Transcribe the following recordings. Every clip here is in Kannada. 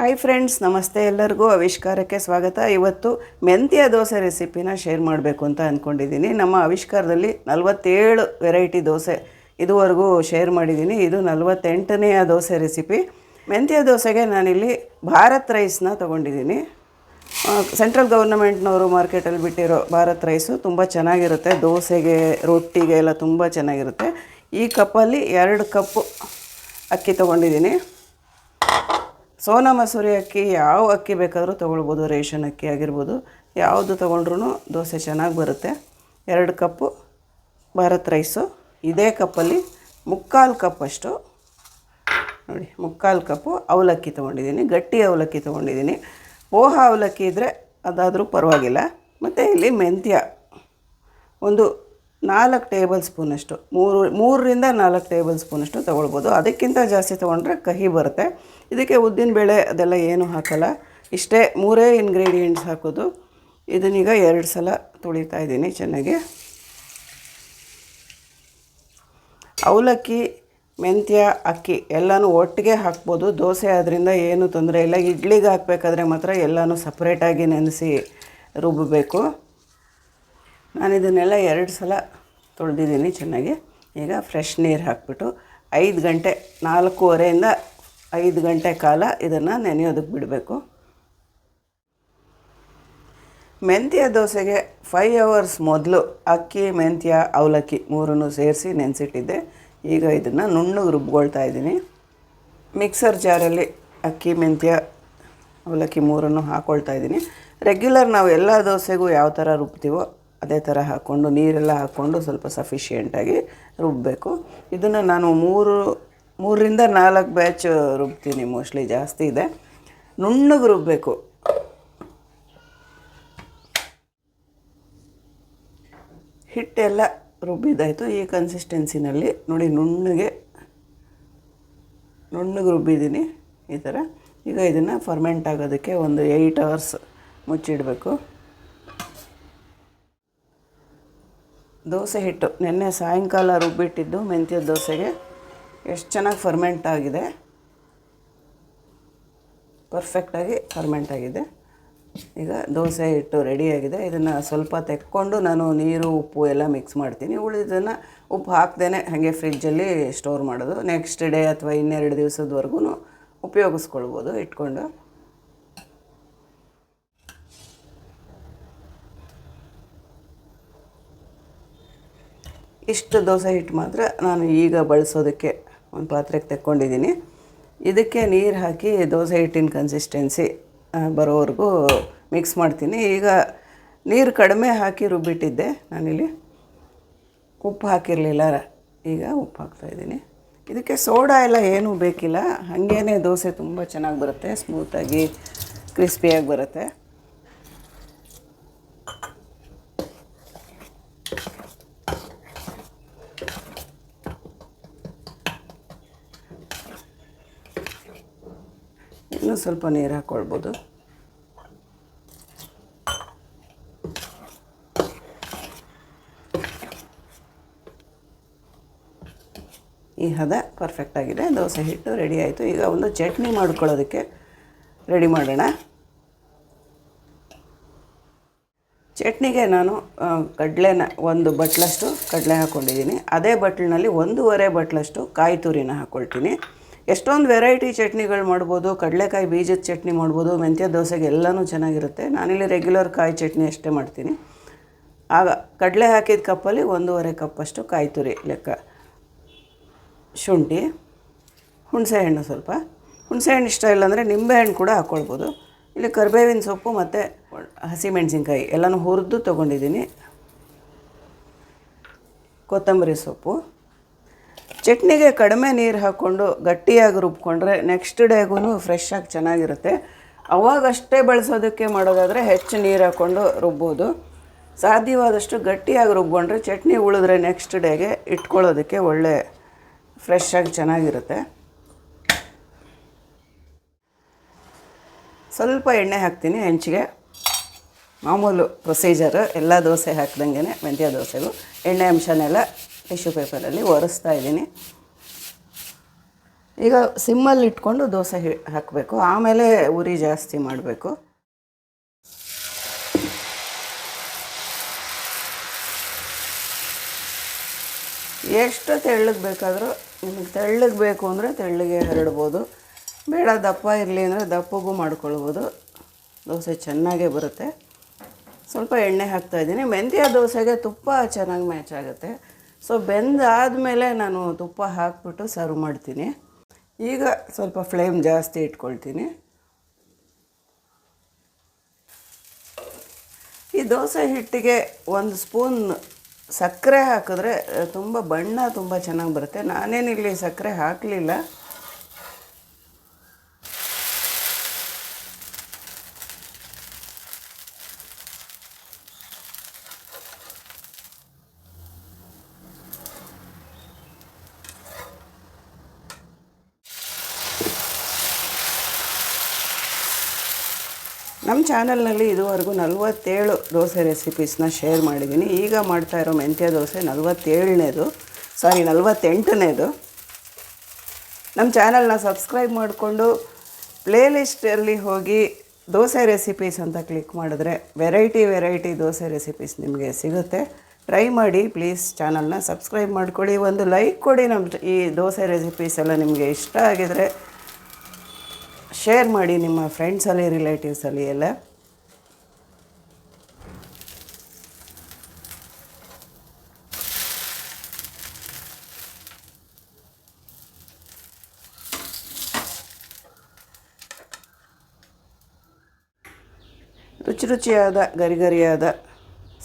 ಹಾಯ್ ಫ್ರೆಂಡ್ಸ್ ನಮಸ್ತೆ ಎಲ್ಲರಿಗೂ. ಆವಿಷ್ಕಾರಕ್ಕೆ ಸ್ವಾಗತ. ಇವತ್ತು ಮೆಂತ್ಯ ದೋಸೆ ರೆಸಿಪಿನ ಶೇರ್ ಮಾಡಬೇಕು ಅಂತ ಅಂದ್ಕೊಂಡಿದ್ದೀನಿ ನಮ್ಮ ಆವಿಷ್ಕಾರದಲ್ಲಿ ನಲವತ್ತೇಳು ವೆರೈಟಿ ದೋಸೆ ಇದುವರೆಗೂ ಶೇರ್ ಮಾಡಿದ್ದೀನಿ ಇದು ನಲವತ್ತೆಂಟನೆಯ ದೋಸೆ ರೆಸಿಪಿ ಮೆಂತ್ಯ ದೋಸೆಗೆ ನಾನಿಲ್ಲಿ ಭಾರತ್ ರೈಸ್ನ ತೊಗೊಂಡಿದ್ದೀನಿ ಸೆಂಟ್ರಲ್ ಗೌರ್ನಮೆಂಟ್ನವರು ಮಾರ್ಕೆಟಲ್ಲಿ ಬಿಟ್ಟಿರೋ ಭಾರತ್ ರೈಸು ತುಂಬ ಚೆನ್ನಾಗಿರುತ್ತೆ. ದೋಸೆಗೆ, ರೊಟ್ಟಿಗೆ ಎಲ್ಲ ತುಂಬ ಚೆನ್ನಾಗಿರುತ್ತೆ. ಈ ಕಪ್ಪಲ್ಲಿ ಎರಡು ಕಪ್ಪು ಅಕ್ಕಿ ತೊಗೊಂಡಿದ್ದೀನಿ ಸೋನಾ ಮಸೂರಿ ಅಕ್ಕಿ ಯಾವ ಅಕ್ಕಿ ಬೇಕಾದರೂ ತೊಗೊಳ್ಬೋದು, ರೇಷನ್ ಅಕ್ಕಿ ಆಗಿರ್ಬೋದು. ಯಾವುದು ತೊಗೊಂಡ್ರೂ ದೋಸೆ ಚೆನ್ನಾಗಿ ಬರುತ್ತೆ. ಎರಡು ಕಪ್ಪು ಭಾರತ್ ರೈಸು. ಇದೇ ಕಪ್ಪಲ್ಲಿ ಮುಕ್ಕಾಲು ಕಪ್ಪಷ್ಟು ನೋಡಿ, ಮುಕ್ಕಾಲು ಕಪ್ಪು ಅವಲಕ್ಕಿ ತೊಗೊಂಡಿದ್ದೀನಿ. ಗಟ್ಟಿ ಅವಲಕ್ಕಿ ತೊಗೊಂಡಿದ್ದೀನಿ. ಪೋಹ ಅವಲಕ್ಕಿ ಇದ್ದರೆ ಅದಾದರೂ ಪರವಾಗಿಲ್ಲ. ಮತ್ತು ಇಲ್ಲಿ ಮೆಂತ್ಯ. ಒಂದು ನಾಲ್ಕು ಟೇಬಲ್ ಸ್ಪೂನಷ್ಟು ಮೂರು, ಮೂರರಿಂದ ನಾಲ್ಕು ಟೇಬಲ್ ಸ್ಪೂನಷ್ಟು ತೊಗೊಳ್ಬೋದು. ಅದಕ್ಕಿಂತ ಜಾಸ್ತಿ ತೊಗೊಂಡ್ರೆ ಕಹಿ ಬರುತ್ತೆ. ಇದಕ್ಕೆ ಉದ್ದಿನಬೇಳೆ ಅದೆಲ್ಲ ಏನೂ ಹಾಕಲ್ಲ. ಇಷ್ಟೇ ಮೂರೇ ಇನ್ಗ್ರೀಡಿಯೆಂಟ್ಸ್ ಹಾಕೋದು. ಇದನ್ನೀಗ ಎರಡು ಸಲ ತೊಳಿತಾ ಇದ್ದೀನಿ ಚೆನ್ನಾಗಿ. ಅವಲಕ್ಕಿ, ಮೆಂತ್ಯ, ಅಕ್ಕಿ ಎಲ್ಲನೂ ಒಟ್ಟಿಗೆ ಹಾಕ್ಬೋದು. ದೋಸೆ ಅದರಿಂದ ಏನೂ ತೊಂದರೆ ಇಲ್ಲ. ಇಡ್ಲಿಗೆ ಹಾಕಬೇಕಾದ್ರೆ ಮಾತ್ರ ಎಲ್ಲನೂ ಸಪ್ರೇಟಾಗಿ ನೆನೆಸಿ ರುಬ್ಬಬೇಕು ನಾನು ಇದನ್ನೆಲ್ಲ ಎರಡು ಸಲ ತೊಳೆದಿದ್ದೀನಿ ಚೆನ್ನಾಗಿ. ಈಗ ಫ್ರೆಶ್ ನೀರು ಹಾಕ್ಬಿಟ್ಟು ಐದು ಗಂಟೆ, ನಾಲ್ಕೂವರೆಯಿಂದ ಐದು ಗಂಟೆ ಕಾಲ ಇದನ್ನು ನೆನೆಯೋದಕ್ಕೆ ಬಿಡಬೇಕು. ಮೆಂತ್ಯ ದೋಸೆಗೆ ಫೈವ್ ಅವರ್ಸ್ ಮೊದಲು ಅಕ್ಕಿ, ಮೆಂತ್ಯ, ಅವಲಕ್ಕಿ ಮೂರನ್ನು ಸೇರಿಸಿ ನೆನೆಸಿಟ್ಟಿದ್ದೆ. ಈಗ ಇದನ್ನು ನುಣ್ಣಗೆ ರುಬ್ಕೊಳ್ತಾ ಇದ್ದೀನಿ. ಮಿಕ್ಸರ್ ಜಾರಲ್ಲಿ ಅಕ್ಕಿ, ಮೆಂತ್ಯ, ಅವಲಕ್ಕಿ ಮೂರನ್ನು ಹಾಕ್ಕೊಳ್ತಾ ಇದ್ದೀನಿ. ರೆಗ್ಯುಲರ್ ನಾವು ಎಲ್ಲ ದೋಸೆಗೂ ಯಾವ ಥರ ರುಬ್ತೀವೋ ಅದೇ ಥರ ಹಾಕ್ಕೊಂಡು, ನೀರೆಲ್ಲ ಹಾಕ್ಕೊಂಡು ಸ್ವಲ್ಪ ಸಫಿಷಿಯೆಂಟಾಗಿ ರುಬ್ಬಬೇಕು ಇದನ್ನು ನಾನು ಮೂರು, ಮೂರರಿಂದ ನಾಲ್ಕು ಬ್ಯಾಚ್ ರುಬ್ತೀನಿ ಮೋಸ್ಟ್ಲಿ ಜಾಸ್ತಿ ಇದೆ. ನುಣ್ಣಗೆ ರುಬ್ಬಬೇಕು ಹಿಟ್ಟೆಲ್ಲ ರುಬ್ಬಿದ್ದಾಯಿತು. ಈ ಕನ್ಸಿಸ್ಟೆನ್ಸಿನಲ್ಲಿ ನೋಡಿ ನುಣ್ಣಗೆ ನುಣ್ಣಗೆ ರುಬ್ಬಿದ್ದೀನಿ ಈ ಥರ. ಈಗ ಇದನ್ನು ಫರ್ಮೆಂಟ್ ಆಗೋದಕ್ಕೆ ಒಂದು ಏಯ್ಟ್ ಅವರ್ಸ್ ಮುಚ್ಚಿಡಬೇಕು. ದೋಸೆ ಹಿಟ್ಟು. ನಿನ್ನೆ ಸಾಯಂಕಾಲ ರುಬ್ಬಿಟ್ಟಿದ್ದು ಮೆಂತ್ಯ ದೋಸೆಗೆ. ಎಷ್ಟು ಚೆನ್ನಾಗಿ ಫರ್ಮೆಂಟ್ ಆಗಿದೆ. ಪರ್ಫೆಕ್ಟಾಗಿ ಫರ್ಮೆಂಟ್ ಆಗಿದೆ. ಈಗ ದೋಸೆ ಹಿಟ್ಟು ರೆಡಿಯಾಗಿದೆ ಇದನ್ನು ಸ್ವಲ್ಪ ತೆಕ್ಕೊಂಡು ನಾನು ನೀರು, ಉಪ್ಪು ಎಲ್ಲ ಮಿಕ್ಸ್ ಮಾಡ್ತೀನಿ. ಉಳಿದನ್ನು ಉಪ್ಪು ಹಾಕ್ದೇ ಹಾಗೆ ಫ್ರಿಜ್ಜಲ್ಲಿ ಸ್ಟೋರ್ ಮಾಡೋದು. ನೆಕ್ಸ್ಟ್ ಡೇ ಅಥವಾ ಇನ್ನೆರಡು ದಿವಸದವರೆಗೂ ಉಪಯೋಗಿಸ್ಕೊಳ್ಬೋದು ಇಟ್ಕೊಂಡು ಇಷ್ಟು ದೋಸೆ ಹಿಟ್ಟು ಮಾತ್ರ ನಾನು ಈಗ ಬಳಸೋದಕ್ಕೆ ಒಂದು ಪಾತ್ರೆಗೆ ತೆಕ್ಕೊಂಡಿದ್ದೀನಿ. ಇದಕ್ಕೆ ನೀರು ಹಾಕಿ ದೋಸೆ ಹಿಟ್ಟಿನ ಕನ್ಸಿಸ್ಟೆನ್ಸಿ ಬರೋವರೆಗೂ ಮಿಕ್ಸ್ ಮಾಡ್ತೀನಿ. ಈಗ ನೀರು ಕಡಿಮೆ ಹಾಕಿ ರುಬ್ಬಿಟ್ಟಿದ್ದೆ ನಾನಿಲ್ಲಿ. ಉಪ್ಪು ಹಾಕಿರಲಿಲ್ಲ, ಈಗ ಉಪ್ಪು ಹಾಕ್ತಾಯಿದ್ದೀನಿ ಇದಕ್ಕೆ ಸೋಡಾ ಎಲ್ಲ ಏನೂ ಬೇಕಿಲ್ಲ. ಹಾಗೇ ದೋಸೆ ತುಂಬ ಚೆನ್ನಾಗಿ ಬರುತ್ತೆ ಸ್ಮೂತಾಗಿ ಕ್ರಿಸ್ಪಿಯಾಗಿ ಬರುತ್ತೆ. ಇನ್ನೂ ಸ್ವಲ್ಪ ನೀರು ಹಾಕ್ಕೊಳ್ಬೋದು ಈ ಹದ ಪರ್ಫೆಕ್ಟಾಗಿದೆ ದೋಸೆ ಹಿಟ್ಟು ರೆಡಿ ಆಯಿತು. ಈಗ ಒಂದು ಚಟ್ನಿ ಮಾಡ್ಕೊಳ್ಳೋದಕ್ಕೆ ರೆಡಿ ಮಾಡೋಣ. ಚಟ್ನಿಗೆ ನಾನು ಕಡಲೆನ ಒಂದು ಬಟ್ಲಷ್ಟು ಕಡಲೆ ಹಾಕ್ಕೊಂಡಿದ್ದೀನಿ ಅದೇ ಬಟ್ಲಿನಲ್ಲಿ ಒಂದೂವರೆ ಬಟ್ಲಷ್ಟು ಕಾಯಿ ತುರಿನ ಹಾಕ್ಕೊಳ್ತೀನಿ ಎಷ್ಟೊಂದು ವೆರೈಟಿ ಚಟ್ನಿಗಳು ಮಾಡ್ಬೋದು, ಕಡಲೆಕಾಯಿ ಬೀಜದ ಚಟ್ನಿ ಮಾಡ್ಬೋದು, ಮೆಂತ್ಯ ದೋಸೆಗೆ ಎಲ್ಲನೂ ಚೆನ್ನಾಗಿರುತ್ತೆ. ನಾನಿಲ್ಲಿ ರೆಗ್ಯುಲರ್ ಕಾಯಿ ಚಟ್ನಿ ಅಷ್ಟೇ ಮಾಡ್ತೀನಿ. ಆಗ ಕಡಲೆ ಹಾಕಿದ ಕಪ್ಪಲ್ಲಿ ಒಂದೂವರೆ ಕಪ್ಪಷ್ಟು ಕಾಯಿ ತುರಿ ಲೆಕ್ಕ. ಶುಂಠಿ ಹುಣಸೆಹಣ್ಣು ಸ್ವಲ್ಪ. ಹುಣಸೆಹಣ್ಣು ಇಷ್ಟ ಇಲ್ಲಾಂದರೆ ನಿಂಬೆಹಣ್ಣು ಕೂಡ ಹಾಕ್ಕೊಳ್ಬೋದು ಇಲ್ಲಿ ಕರಿಬೇವಿನ ಸೊಪ್ಪು ಮತ್ತು ಹಸಿಮೆಣಸಿನ್ಕಾಯಿ ಎಲ್ಲನೂ ಹುರಿದು ತೊಗೊಂಡಿದ್ದೀನಿ. ಕೊತ್ತಂಬರಿ ಸೊಪ್ಪು. ಚಟ್ನಿಗೆ ಕಡಿಮೆ ನೀರು ಹಾಕ್ಕೊಂಡು ಗಟ್ಟಿಯಾಗಿ ರುಬ್ಕೊಂಡ್ರೆ ನೆಕ್ಸ್ಟ್ ಡೇಗೂ ಫ್ರೆಶ್ ಆಗಿ ಚೆನ್ನಾಗಿರುತ್ತೆ. ಅವಾಗಷ್ಟೇ ಬಳಸೋದಕ್ಕೆ ಮಾಡೋದಾದರೆ ಹೆಚ್ಚು ನೀರು ಹಾಕ್ಕೊಂಡು ರುಬ್ಬೋದು. ಸಾಧ್ಯವಾದಷ್ಟು ಗಟ್ಟಿಯಾಗಿ ರುಬ್ಕೊಂಡ್ರೆ ಚಟ್ನಿ ಉಳಿದ್ರೆ ನೆಕ್ಸ್ಟ್ ಡೇಗೆ ಇಟ್ಕೊಳ್ಳೋದಕ್ಕೆ ಒಳ್ಳೆ ಫ್ರೆಶ್ ಆಗಿ ಚೆನ್ನಾಗಿರುತ್ತೆ. ಸ್ವಲ್ಪ ಎಣ್ಣೆ ಹಾಕ್ತೀನಿ ಹೆಂಚಿಗೆ. ಮಾಮೂಲು ಪ್ರೊಸೀಜರು ಎಲ್ಲ ದೋಸೆ ಹಾಕ್ದಂಗೆ ಮೆಂತ್ಯ ದೋಸೆಗೂ. ಎಣ್ಣೆ ಅಂಶನೆಲ್ಲ ಟಿಶ್ಯೂ ಪೇಪರಲ್ಲಿ ಒರೆಸ್ತಾ ಇದ್ದೀನಿ. ಈಗ ಸಿಮ್ಮಲ್ಲಿ ಇಟ್ಕೊಂಡು ದೋಸೆ ಹಾಕಬೇಕು. ಆಮೇಲೆ ಉರಿ ಜಾಸ್ತಿ ಮಾಡಬೇಕು. ಎಷ್ಟು ತೆಳ್ಳಗೆ ಬೇಕಾದರೂ, ನಿಮಗೆ ತೆಳ್ಳಗೆ ಬೇಕು ಅಂದರೆ ತೆಳ್ಳಗೆ ಹರಡ್ಬೋದು. ಬೇಡ, ದಪ್ಪ ಇರಲಿ ಅಂದರೆ ದಪ್ಪಗೂ ಮಾಡ್ಕೊಳ್ಬೋದು. ದೋಸೆ ಚೆನ್ನಾಗೇ ಬರುತ್ತೆ. ಸ್ವಲ್ಪ ಎಣ್ಣೆ ಹಾಕ್ತಾಯಿದ್ದೀನಿ ಮೆಂತ್ಯ ದೋಸೆಗೆ ತುಪ್ಪ ಚೆನ್ನಾಗಿ ಮ್ಯಾಚ್ ಆಗುತ್ತೆ. ಸೊ ಬೆಂದಾದಮೇಲೆ ನಾನು ತುಪ್ಪ ಹಾಕ್ಬಿಟ್ಟು ಸರ್ವ್ ಮಾಡ್ತೀನಿ. ಈಗ ಸ್ವಲ್ಪ ಫ್ಲೇಮ್ ಜಾಸ್ತಿ ಇಟ್ಕೊಳ್ತೀನಿ. ಈ ದೋಸೆ ಹಿಟ್ಟಿಗೆ ಒಂದು ಸ್ಪೂನ್ ಸಕ್ಕರೆ ಹಾಕಿದ್ರೆ, ತುಂಬ ಬಣ್ಣ ತುಂಬ ಚೆನ್ನಾಗಿ ಬರುತ್ತೆ. ನಾನೇನಿಲ್ಲಿ ಸಕ್ಕರೆ ಹಾಕಲಿಲ್ಲ. ನಮ್ಮ ಚಾನಲ್ನಲ್ಲಿ ಇದುವರೆಗೂ ನಲವತ್ತೇಳು ದೋಸೆ ರೆಸಿಪೀಸ್ನ ಶೇರ್ ಮಾಡಿದ್ದೀನಿ. ಈಗ ಮಾಡ್ತಾ ಇರೋ ಮೆಂತ್ಯ ದೋಸೆ ನಲವತ್ತೇಳನೇದು. ಸಾರಿ, ನಲವತ್ತೆಂಟನೇದು. ನಮ್ಮ ಚಾನಲ್ನ ಸಬ್ಸ್ಕ್ರೈಬ್ ಮಾಡಿಕೊಂಡು ಪ್ಲೇಲಿಸ್ಟಲ್ಲಿ ಹೋಗಿ ದೋಸೆ ರೆಸಿಪೀಸ್ ಅಂತ ಕ್ಲಿಕ್ ಮಾಡಿದ್ರೆ ವೆರೈಟಿ ವೆರೈಟಿ ದೋಸೆ ರೆಸಿಪೀಸ್ ನಿಮಗೆ ಸಿಗುತ್ತೆ. ಟ್ರೈ ಮಾಡಿ, ಪ್ಲೀಸ್ ಚಾನಲ್ನ ಸಬ್ಸ್ಕ್ರೈಬ್ ಮಾಡ್ಕೊಳ್ಳಿ. ಒಂದು ಲೈಕ್ ಕೊಡಿ ನಮ್ಮ ಈ ದೋಸೆ ರೆಸಿಪೀಸ್ ಎಲ್ಲ ನಿಮಗೆ ಇಷ್ಟ ಆಗಿದರೆ ಶೇರ್ ಮಾಡಿ ನಿಮ್ಮ ಫ್ರೆಂಡ್ಸಲ್ಲಿ ರಿಲೇಟಿವ್ಸಲ್ಲಿ ಎಲ್ಲ. ರುಚಿ ರುಚಿಯಾದ ಗರಿಗರಿಯಾದ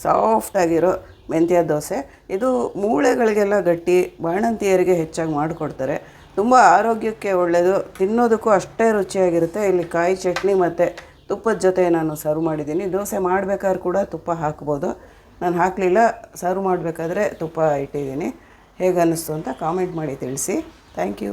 ಸಾಫ್ಟಾಗಿರೋ ಮೆಂತ್ಯ ದೋಸೆ. ಇದು ಮೂಳೆಗಳಿಗೆಲ್ಲ ಗಟ್ಟಿ, ಬಾಣಂತಿಯರಿಗೆ ಹೆಚ್ಚಾಗಿ ಮಾಡಿಕೊಡ್ತಾರೆ. ತುಂಬ ಆರೋಗ್ಯಕ್ಕೆ ಒಳ್ಳೆಯದು ತಿನ್ನೋದಕ್ಕೂ ಅಷ್ಟೇ ರುಚಿಯಾಗಿರುತ್ತೆ. ಇಲ್ಲಿ ಕಾಯಿ ಚಟ್ನಿ ಮತ್ತು ತುಪ್ಪದ ಜೊತೆ ನಾನು ಸರ್ವ್ ಮಾಡಿದ್ದೀನಿ. ದೋಸೆ ಮಾಡ್ಬೇಕಾದ್ರೆ ಕೂಡ ತುಪ್ಪ ಹಾಕ್ಬೋದು. ನಾನು ಹಾಕಲಿಲ್ಲ, ಸರ್ವ್ ಮಾಡಬೇಕಾದ್ರೆ ತುಪ್ಪ ಇಟ್ಟಿದ್ದೀನಿ. ಹೇಗೆ ಅನ್ನಿಸ್ತು ಅಂತ ಕಾಮೆಂಟ್ ಮಾಡಿ ತಿಳಿಸಿ. Thank you